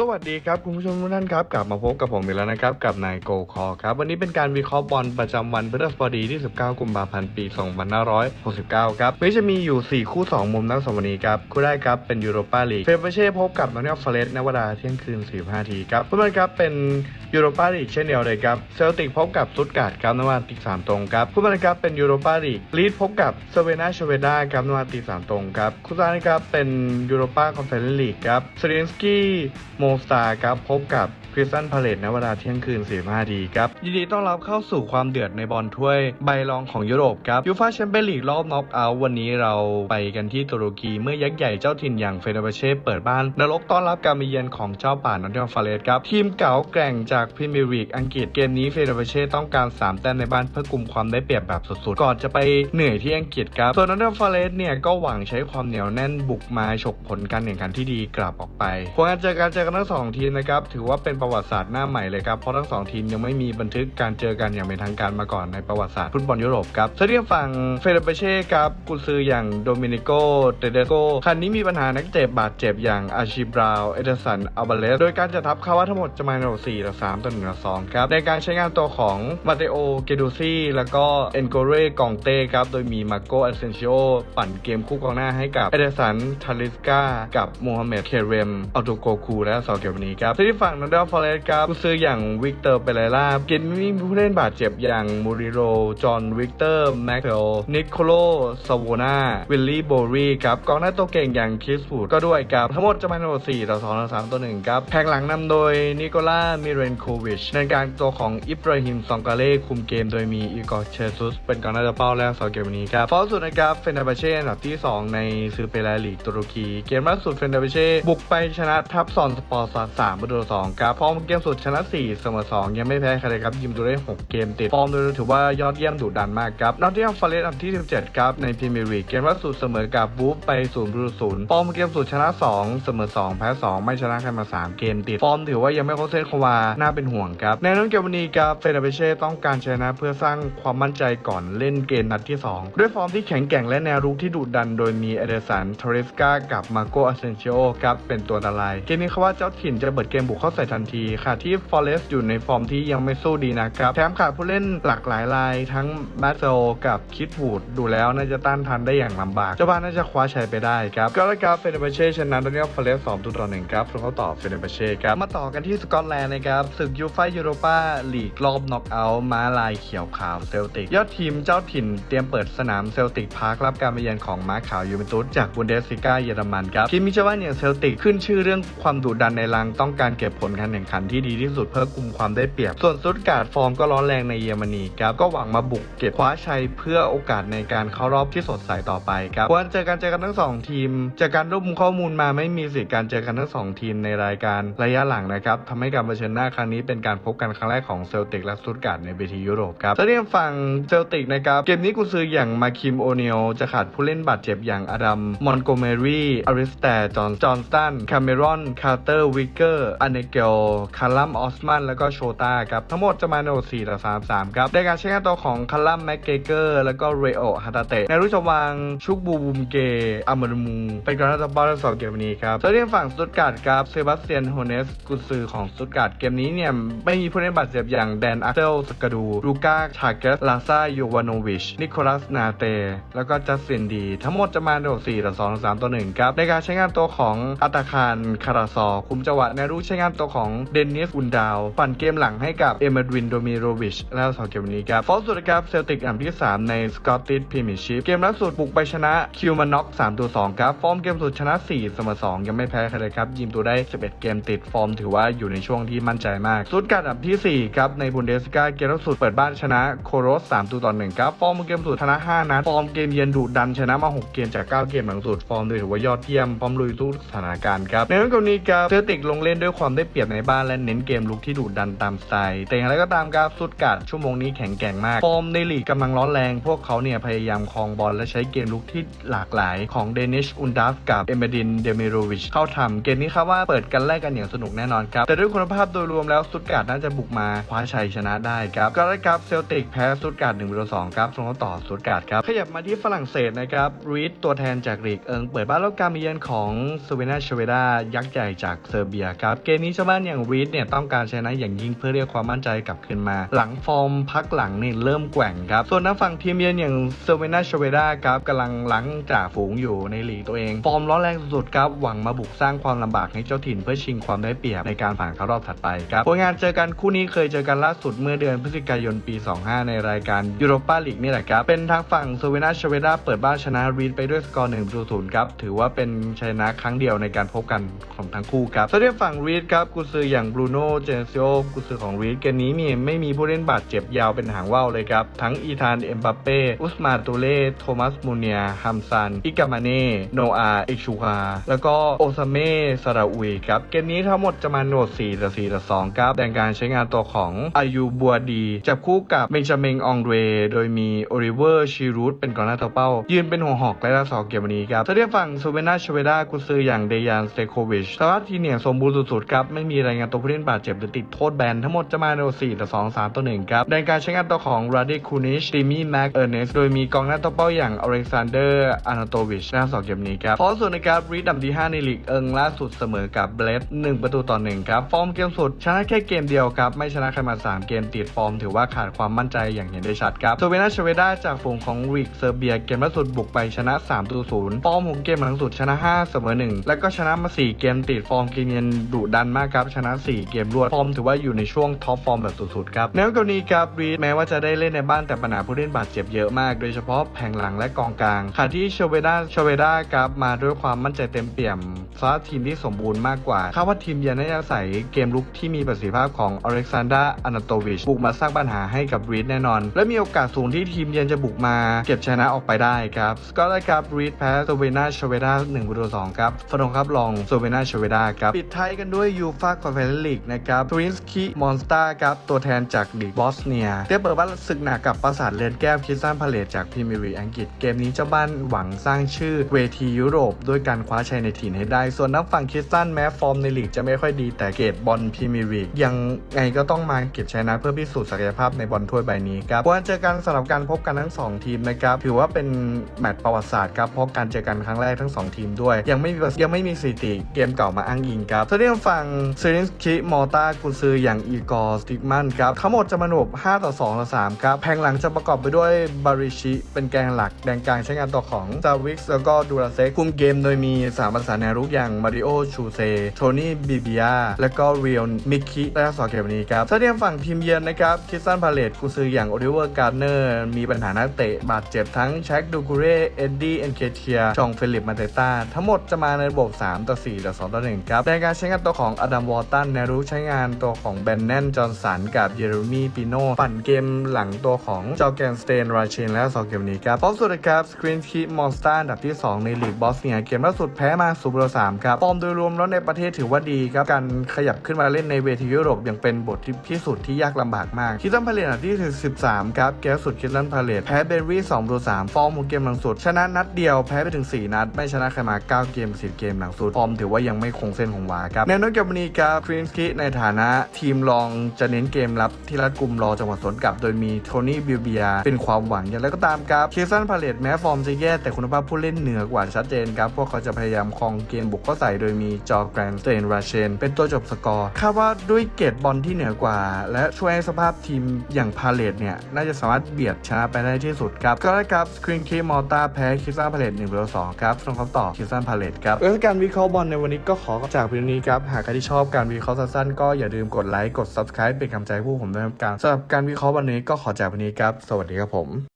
สวัสดีครับ คุณผู้ชมทุกท่านครับ กลับมาพบกับผมอีกแล้วนะครับ กับนายโกคอครับ วันนี้เป็นการวิเคราะห์บอลประจำวันพฤหัสบดีที่ 19 กุมภาพันธ์ปี 2569 ครับไม่จะมีอยู่ 4 คู่ 2 มุมนักสวันนี้ครับคู่แรกครับเป็นยูโรปาลีกเฟเบเช่พบกับนอตติงแฮมฟเรสต์ในเวลาเที่ยงคืน 45ทีครับเพื่อนๆครับเป็นยูโรปาลีกเช่นเดียวเลยครับเซลติกพบกับซุตการ์ดครับในเวลาตีสามตรงครับเพื่อนๆครับเป็นยูโรปาลีกลีดพบกับเซเวนาชเวดาครับในเวลาตีสามตรงครับคู่สุดท้ายครับเป็นยูโรปาคอนเฟอเรนซ์ลีกครับเซเรนสกี้โมสตาร์ครับพบกับคริสตันพาเลตในเวลาเที่ยงคืน45ดีครับ ยินดีต้อนรับเข้าสู่ความเดือดในบอลถ้วย ใบรองของยุโรปครับยูฟาแชมเปี้ยนลีกรอบน็อกเอาท์วันนี้เราไปกันที่ตุรกีเมื่อยักษ์ใหญ่เจ้าถิ่นอย่างเฟเนบาเช่เปิดบ้านนรกต้อนรับการมาเยือนของเจ้าป่านอตติงแฮมฟอเรสต์ครับ ทีมเก่าแกร่งจากพรีเมียร์ลีกอังกฤษเกมนี้เฟเนบาเช่ต้องการ 3 แต้มในบ้านเพื่อกลุ่มความได้เปรียบแบบสุดๆก่อนจะไปเหนื่อยที่อังกฤษครับส่วนนอตติงแฮมฟอเรสต์เนี่ยก็หวังใช้ความเหนียวแน่นบุกมาฉกผลการแข่งขันที่ดีกลับออกไปผลการจอการเจอกันทั้งสองทีมนะครับถือว่าเป็นประวัติศาสตร์หน้าใหม่เลยครับเพราะทั้งสองทีมยังไม่มีบันทึกการเจอกันอย่างเป็นทางการมาก่อนในประวัติศาสตร์ฟุตบอลยุโรปครับส่วนที่ฝั่งเฟเดเบเช่ครับกุนซืออย่างโดมินิโกเตเดโกคันนี้มีปัญหานักเจ็บบาดเจ็บอย่างอาชิบราวเอเดสันอัลเบเลสโดยการจัดทัพคาว่าทั้งหมดจะมาในระดับ4ต่อ3ต่อ1ต่อ2ครับในการใช้งานตัวของมาเตโอเกดูซี่แล้วก็เอนโกเร่กองเต้ครับโดยมีมาโกอ s เซนชิโอปั่นเกมคู่กองหน้าให้กับเอเดสันทาริสกากับโมฮัมเหม็ดเคเรมอัลโตโกคูและซอเกลวานีครับส่วนที่ฝั่งนอร์เดลฟอเรสครับกุนซืออย่างวิกเตอร์เปเรล่าเกมนี้มีผู้เล่นบาดเจ็บอย่างมูริโร จอห์นวิกเตอร์ แม็กเ l ลนิโคโลซาวนาวิลลี่โบรีครับกองหน้าตัวเก่งอย่างคริสฟูดก็ด้วยครับทั้งหมดจะมาในโหมด4ต่อ2ต่อ3ต่อ1ครับแผงหลังนำโดยนิโคล่ามิเรนโควิชในการตัวของอิบราฮิมซองกาเล่คุมเกมโดยมีอีกอร์เชซุสเป็นกองหน้าตัวเป้าและสองเกมนี้ครับฟอลสุดนะครับเฟนเดเบเช่อันดับที่ 2 ในซือเปรลีกตุรกี เกมล่าสุดเฟนเดเบเช่บุกไปชนะทับซอนสปอร์ตสามประตูต่อสองครับฟอร์มเกมสุดชนะ4เสมอ2ยังไม่แพ้ใครเลยครับยิมดูได้6เกมติดฟอร์มโดยถือว่ายอดเยี่ยมดุดันมากครับนอตติงแฮมฟอเรสต์อันดับที่17ครับในพรีเมียร์ลีกเกมล่าสุดเสมอกับบูฟไป0ประตูศูนย์ฟอร์มเกมสุดชนะ2เสมอ2แพ้2ไม่ชนะใครมา3เกมติดฟอร์มถือว่ายังไม่ครบเส้นควาน่าเป็นห่วงครับในนั้นเกมวันนี้ครับเฟเดเบเช่ต้องการชนะเพื่อสร้างความมั่นใจก่อนเล่นเกมนัดที่ 2 ด้วยฟอร์มที่แข็งแกร่งและแนวรุกที่ดุดัน โดยมีเอเดสันทอริสกากับมาโกอาเซนชิโอครับเป็นตัวอันตรายเกมนี้เขาว่าเจ้าถิ่นจะเปิดเกมบุกเข้าใส่ทันทีค่ะที่ฟอเรสต์อยู่ในฟอร์มที่ยังไม่สู้ดีนะครับ แถมขาดผู้เล่นหลากหลายรายทั้งแมตโซกับคิดวูดดูแล้วน่าจะต้านทันได้อย่างลำบาก เจ้าบ้านน่าจะคว้าชัยไปได้ครับก็แล้วครับเฟเดเบเช่ชนะดานิเอลฟอเรสต์สองต่อหนึ่งครับส่งเข้าต่อเฟเดเบเช่ครับมาต่อกันที่สกอตแลนด์นะครับศึกยูฟ่ายูโรปาลีกรอบน็อกเอาท์ม้าลายเขียวขาวเซลติกยอดทีมเจ้าถิ่นเตรียมเปิดสนามเซลติกพาร์ครับการมาเยือนของม้าขาวยูเวนตุสจากบุนเดสลิก้าเยอรมันครับทีมมิชวานอย่างเซลติกขึ้นชื่อเรื่องความดุดันในรังต้องการเก็บผลการแข่งขันที่ดีที่สุดเพื่อกลุ่มความได้เปรียบ ส่วนซุดการ์ดฟอร์มก็ร้อนแรงในเยอรมนีครับก็หวังมาบุกเก็บคว้าชัยเพื่อโอกาสในการเข้ารอบที่สดใสต่อไปครับวันเจอกันเจอกันทั้งสองทีม จากการรวบรวมข้อมูลมาไม่มีสิทธิ์การเจอกันทั้งสองทีมในรายการระยะหลังนะครับทำให้การเผชิญหน้าครั้งนี้เป็นการพบกันครั้งแรกของเซลติกและซุดการ์ดในเวทียุโรปครับส่วนที่ฝั่งเซลติกนะครับเกมนี้กุซืออย่างมาคิมโอเนลจะขาดผู้เล่นบาดเจ็บอย่างอดัมมอนโกเมรีอาริสแตจอนจอห์นสตันคาเมรอนคาร์เตอร์วิกเกอร์อเนเกลคารัมออสมันแล้วก็โชตาครับ ทั้งหมดจะมาในโหมด4ต่อ3 3 ครับในการใช้งานตัวของคารัมแม็กเกเกอร์แล้วก็เรโอฮาตาเตะในรุ่นชวางชุกบูบูมเกอามารูมูเป็นกองหน้าตัวบอลสองเกมนี้ครับส่วนที่ฝั่งสตุตการ์ดครับเซบาสเตียนโฮเนสกุนซือของสตุตการ์ดเกมนี้เนี่ยไม่มีผู้เล่นบาดเจ็บอย่างแดนอัคเซลสกาดูลูก้าชาเกสลาซาโยวานโนวิชนิโคลัสนาเตแล้วก็จัสตินดี ทั้งหมดจะมาในโหมด4ต่อ2ต่อ3ต่อ1ครับในการใช้งานตัวของอัตาคารคาราซอคุมจังหวะในรุ่นใช้งานตัวของเดนนิสอุนดาวปั่นเกมหลังให้กับเอเมดวินโดมิโรวิชแล้วสองเกมนี้ครับฟอลสุดครับเซลติกอันที่ 3 ในสกอตติชพรีเมียร์ชิพเกมล่าสุดบุกไปชนะคิวมาน็อก3ตัว2ครับ ฟอร์มเกมสุดชนะ 4 เสมอ2 ยังไม่แพ้ใครเลยครับ ยิมตัวได้ 11 เกมติดฟอร์มถือว่าอยู่ในช่วงที่มั่นใจมากสุดการอันดับทีสี่ 4 ครับ ในบุนเดสกาเกมล่าสุดเปิดบ้านชนะโคโรส3ตัวต่อ1ครับ ฟอร์มเกมสุดชนะ 5 นัด ฟอร์มเกมเยือนดุดันชนะมา 6 เกมจาก 9 เกมหลังสุด ฟอร์มโดยถือว่ายอดเยี่ยมพร้อมลุยทุกสถานการณ์ครับในเรื่องกรณีครับเซลติกลงเล่นด้วยความได้เปรียบในบ้านและเน้นเกมลุกที่ดุดันตามสไตล์ แต่อย่างไรก็ตามครับสุดการ์ดชั่วโมงนี้แข็งแกร่งมาก ฟอร์มในลีกกำลังร้อนแรง พวกเขาเนี่ยพยายามครองบอลและใช้เกมลุกที่หลากหลายของเดนิชอุนดัฟกับเอเมดินเดมิโรวิชเข้าทำเกมนี้ครับว่าเปิดกันแรกกันอย่างสนุกแน่นอนครับ แต่ด้วยคุณภาพโดยรวมแล้วสุดการ์ดน่าจะบุกมาคว้าชัยชนะได้ครับก็ได้ครับเซลติกแพ้สุดการ์ด1ประตู2ครับส่งต่อสุดการ์ดครับขยับมาที่ฝรั่งเศสนะครับรีดตัวแทนจากลีกเอิงเปิดบ้านรับการมาเยือนของสเวนาชเวดายักษ์ใหญ่จากเซอร์เบียครับ เกมนี้ชาวบ้านอย่างรีดเนี่ยต้องการชนะอย่างยิ่งเพื่อเรียกความมั่นใจกลับคืนมา หลังฟอร์มพักหลังเนี่ยเริ่มแกว่งครับ ส่วนทางฝั่งทีมเยือนอย่างเซอร์เวนาชเวดาครับกำลังหลังจ่าฝูงอยู่ในลีกตัวเอง ฟอร์มร้อนแรงสุดครับหวังมาบุกสร้างความลำบากให้เจ้าถิ่นเพื่อชิงความได้เปรียบในการผ่านเข้ารอบถัดไปครับผลงานเจอกันคู่นี้เคยเจอกันล่าสุดเมื่อเดือนพฤศจิกายนปี 25 ในรายการยูโรปาลีกนี่แหละครับเป็นทางฝั่งเซอร์เวนาชเวดาเปิดบ้านชนะรีดไปด้วยสกอร์1ประตู0ครับถือว่าเป็นชัยชนะครั้งเดียวในการพบกันของทั้งคู่ครับส่วนฝั่งรีดครับกุซืออย่างบรูโน่เจเนซิโอกุซือของรีดเกมนี้มีไม่มีผู้เล่นบาดเจ็บยาวเป็นหางว่าวเลยครับ ทั้งอีธานเอ็มบัปเป้อุสมาตูเล่โทมัสมูเนียฮัมซัน อิกามาเน่โนอาเอชูคาแล้วก็โอซาเม่ซาราอุยครับ เกมนี้ทั้งหมดจะมาโหนด4ต่อ4ต่อ2ครับแบ่งการใช้งานตัวของอายูบัวดี จับคู่กับเบนจามิงองเรโดยมีโอริเวอร์ชีรูตเป็นกองหน้าตัวเป้า ยืนเป็นหัวหอกและดาสองเกมวันนี้ครับถ้าเทียบฝั่งโซเวนาชเวดากุซืออย่างเดยานสเตโควิชสภาพทีเนี่ยสมบูรณ์สุดๆครับไม่มีรายงานตัวผู้เล่นบาดเจ็บหรือติดโทษแบนทั้งหมดจะมาโหน4ต่อ2 3ต่อ1ครับแบ่งการใช้งานตัวของราดิคูนิชติมี่แม็กเออร์เนสโดยมีกองหน้าตัวเป้าอย่างอเล็กซานเดอร์อานาโตวิชหน้าสองเกมนี้ครับพราะส่วนในการรีดดับที่ 5 ในลีกเอิงล่าสุดเสมอกับเบลส1ประตูต่อ1ครับฟอร์มเกมสุดชนะแค่เกมเดียวครับไม่ชนะใครมา 3 เกมติดฟอร์มถือว่าขาดความมั่นใจอย่างเห็นได้ชัดครับโซเวนาชเวดาจากฝูงของลีกเซอร์เบียเกมล่าสุดบุกไปชนะ3ประตู0ฟอร์มของเกมหลังสุดชนะ 5 เสมอ 1 แล้วก็ชนะมา 4 เกมติดฟอร์มเกมเยือนดุดันมากครับชนะ 4 เกมรวดฟอร์มถือว่าอยู่ในช่วงท็อปฟอร์มแบบสุดๆครับแนวกรณีครับรีดแม้ว่าจะได้เล่นในบ้านแต่ปัญหาผู้เล่นบาดเจ็บเยอะมาก โดยเฉพาะแผงหลังและกองกลางขณะที่ชเวดาชเวดาครับมาด้วยความมั่นใจเต็มเปี่ยมซะทีมที่สมบูรณ์มากกว่าคาดว่าทีมเยือนน่าจะอาศัยเกมลุกที่มีประสิทธิภาพของอเล็กซานดราอานาโตวิชบุกมาสร้างปัญหาให้กับรีดแน่นอน และมีโอกาสสูงที่ทีมเยือนจะบุกมาเก็บชนะออกไปได้ครับสกอตได้ครับรีดแพ้โซเวนาชเวดา1ประตู2ครับฟนงครับรองโซเวนาชเวดาครับปิดท้ายกันด้วยยูฟาคอนเฟอเรนซ์ลีกนะครับทรินสคีมอนสตาครับ ตัวแทนจากลีบอสเนียได้เปิดบ้านศึกหนักกับปราสาทเรือนแก้วคิสซันพาเลตจากพรีเมียร์ลีกอังกฤษ เกมนี้เจ้าบ้านหวังสร้างชื่อเวทียุโรป ด้วยการคว้าชัยในถิ่นให้ได้ ส่วนนักฝั่งคิสซันแม้ฟอร์มในลีกจะไม่ค่อยดีแต่เกรดบอลพรีเมียร์ลีกยังไงก็ต้องมาเก็บชนะเพื่อพิสูจน์ศักยภาพในบอลถ้วยใบนี้ครับควรเจอกันสำหรับการพบกันทั้งสองทีมนะครับถือว่าเป็นแมตช์ประวัติศาสตร์ครับเพราะการเจอกันครั้งแรกทั้งสองทีมด้วย ยังไม่มียังไม่มีสถิติเกมเก่ามาอ้างอิงครับส่วนที่ทางฝั่งเซรินสคิมอต้ากุนซืออย่างอีกอร์สติกมันครับ ทั้งหมดจะมาหนบ5ต่อ2ต่อ3ครับแพงหลังจะประกอบไปด้วยบาริชิ เป็นแกนหลัก แดนกลางใช้งานตัวของซาวิกแล้วก็ดูราเซคุมเกมโดยมีสามภาษาแนวรุกอย่างมาริโอชูเซโทนี่บิบิอาและก็เรียลมิกคิและสอเกมนี้ครับส่วนที่ทางฝั่งทีมเยือนนะครับคิสซันพาเลตกุนซืออย่างโอลิเวอร์การ์เนอร์มีปัญหานักเตะบาดเจ็บทั้งแช็คดูกูเรเอ็ดดี้เอ็นเคเทียจองเฟลิปมาเตต้าทั้งหมดจะมาในระบบ3ต่อ4ต่อ2ต่อ1ครับในการใช้งานตัวของอดัมวอลตันแนรู้ใช้งานตัวของแบนแนนจอห์นสันกับเยเรมีปิโนปั่นเกมหลังตัวของจอแกนสเตนราเชนและสองเกมนี้ครับพร้อมสุดครับสกรีนคีมอนสตาร์อันดับที่ 2 ในลีกบอสเนียเกมล่าสุดแพ้มาสูบสามครับฟอร์มโดยรวมแล้วในประเทศถือว่าดีครับการขยับขึ้นมาเล่นในเวทียุโรปยังเป็นบทที่พิสูจน์ที่ยากลำบากมากคิดซันพาเลตอันดับที่13ครับแก้สุดคิดซันพาเลตแพ้เบนวี2ต่อ3ฟอร์มของเกมหลังสุดชนะนัดเดียวแพ้ไปถึง 4 นัด ไม่ชนะใครมา 9 เกม10เกมหลังสุดฟอร์มถือว่ายังไม่คงเส้นคงวาครับแนวโน้มเกมวันนี้ครับครีนสกิในฐานะทีมรองจะเน้นเกมรับที่รัดกุมรอจังหวะสวนกลับ โดยมีโทนี่บิลเบียเป็นความหวังอย่างไรก็ตามครับคิดซันพาเลตแม้ฟอร์มจะแย่แต่คุณภาพผู้เล่นเหนือกว่าชัดเจนครับพวกเขาจะพยายามครองเกมบุกเข้าใส่โดยมีจอร์แกรนสเตนราเชนเป็นตัวจบสกอร์คาดว่าด้วยเกรดบอลที่เหนือกว่า และช่วยให้สภาพทีมอย่างพาเลตเนี่ยน่าจะสามารถเบียดชนะไปได้ที่สุดครับก็ได้ครับสครีนคีมอลตาแพ้คิซันพาเลต1ต่อ2ครับส่งคำตอบคิซันพาเลตครับเรื่องการวิเคราะห์บอลในวันนี้ก็ขอจากเพีโอนี้ครับ หากใครที่ชอบการวิเคราะห์สั้นๆก็อย่าลืมกดไลค์ กด subscribe เป็นกำลังใจให้ผู้ผมด้วยครับการสำหรับการวิเคราะห์วันนี้ก็ขอจากวันนี้ครับ สวัสดีครับผม